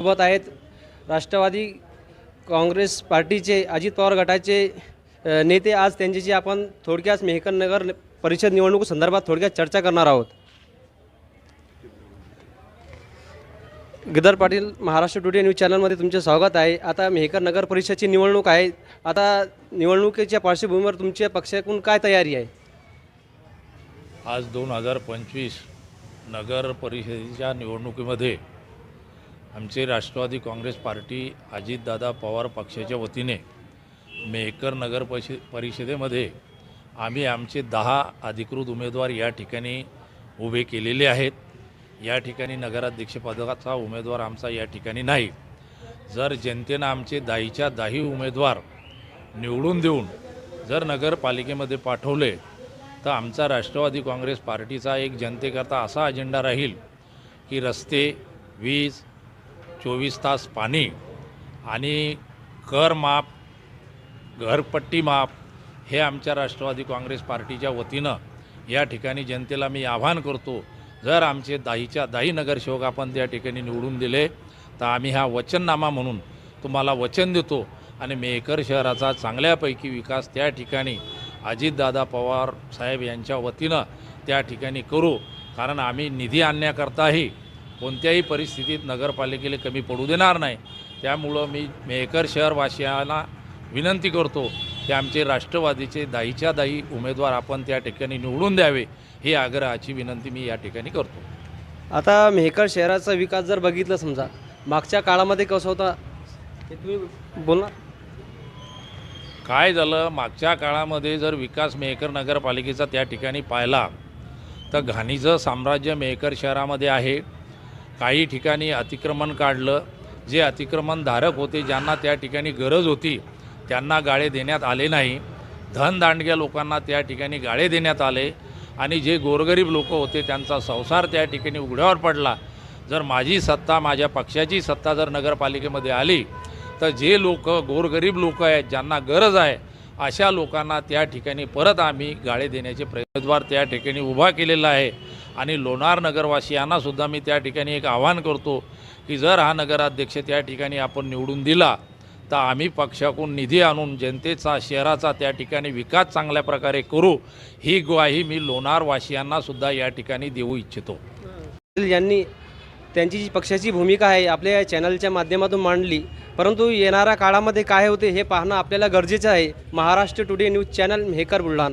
सोबत आहेत राष्ट्रवादी काँग्रेस पार्टीचे अजित पवार गटाचे नेते आज त्यांच्याशी आपण थोडक्यात मेहकरनगर परिषद निवडणूक संदर्भात थोडक्यात चर्चा करणार आहोत. गिदर पाटील महाराष्ट्र टुडे न्यूज चॅनलमध्ये तुमचे स्वागत आहे. आता मेहकर नगर परिषदची निवडणूक आहे. आता निवडणुकीच्या पार्श्वभूमीवर तुमच्या पक्षाकडून काय तयारी आहे? आज दोन हजार पंचवीस नगर परिषदेच्या निवडणुकीमध्ये आमचे राष्ट्रवादी काँग्रेस पार्टी अजितदादा पवार पक्षाच्या वतीने मेहकर नगर परिषे परिषदेमध्ये आम्ही आमचे दहा अधिकृत उमेदवार या ठिकाणी उभे केलेले आहेत. या ठिकाणी नगराध्यक्षपदाचा उमेदवार आमचा या ठिकाणी नाही. जर जनतेनं आमचे दाहीच्या दाही उमेदवार निवडून देऊन जर नगरपालिकेमध्ये पाठवले तर आमचा राष्ट्रवादी काँग्रेस पार्टीचा एक जनतेकरता असा अजेंडा राहील की रस्ते वीज चोवीस तास पाणी आणि कर माफ घरपट्टी माफ हे आमच्या राष्ट्रवादी काँग्रेस पार्टीच्या वतीनं या ठिकाणी जनतेला मी आवाहन करतो. जर आमचे दाहीच्या दाही नगरसेवक आपण त्या ठिकाणी निवडून दिले तर आम्ही हा वचननामा म्हणून तुम्हाला वचन देतो आणि मेहकर शहराचा चांगल्यापैकी विकास त्या ठिकाणी अजितदादा पवार साहेब यांच्या वतीनं त्या ठिकाणी करू. कारण आम्ही निधी आणण्याकरताही कोणत्याही परिस्थितीत नगरपालिकेला कमी पडू देणार नाही. त्यामुळं मी मेहकर शहरवासियांना विनंती करतो की आमचे राष्ट्रवादीचे दाहीच्या दाही उमेदवार आपण त्या ठिकाणी निवडून द्यावे ही आग्रहाची विनंती मी या ठिकाणी करतो. आता मेहकर शहराचा विकास जर बघितलं समजा मागच्या काळामध्ये कसं होता? हे तुम्ही बोलणार काय झालं? मागच्या काळामध्ये जर विकास मेहकर नगरपालिकेचा त्या ठिकाणी पाहिला तर घाणीचं साम्राज्य मेहकर शहरामध्ये आहे. काही ठिकाणी अतिक्रमण काढलं. जे अतिक्रमणधारक होते ज्यांना त्या ठिकाणी गरज होती त्यांना गाळे देण्यात आले नाही. धनदांडग्या लोकांना त्या ठिकाणी गाळे देण्यात आले. आणि जे गोरगरीब लोक होते त्यांचा संसार त्या ठिकाणी उघड्यावर पडला. जर माझी सत्ता माझ्या पक्षाची सत्ता जर नगरपालिकेमध्ये आली तर जे लोक गोरगरीब लोक आहेत ज्यांना गरज आहे अशा लोकांना त्या ठिकाणी परत आम्ही गाळे देण्याचे प्रयत्नद्वार त्या ठिकाणी उभा केलेला आहे. आणि लोणार नगरवासियांना सुद्धा मी त्या ठिकाणी एक आवाहन करतो की जर हा नगराध्यक्ष त्या ठिकाणी आपण निवडून दिला तर आम्ही पक्षाकडून निधी आणून जनतेचा शहराचा त्या ठिकाणी विकास चांगल्या प्रकारे करू ही ग्वाही मी लोणारवासियांना सुद्धा या ठिकाणी देऊ इच्छितो. यांनी त्यांची जी पक्षाची भूमिका आहे आपल्या या चॅनलच्या माध्यमातून मांडली परंतु येणाऱ्या काळामध्ये काय होते हे पाहणं आपल्याला गरजेचं आहे. Maharashtra today news channel Mehkar Buldhana.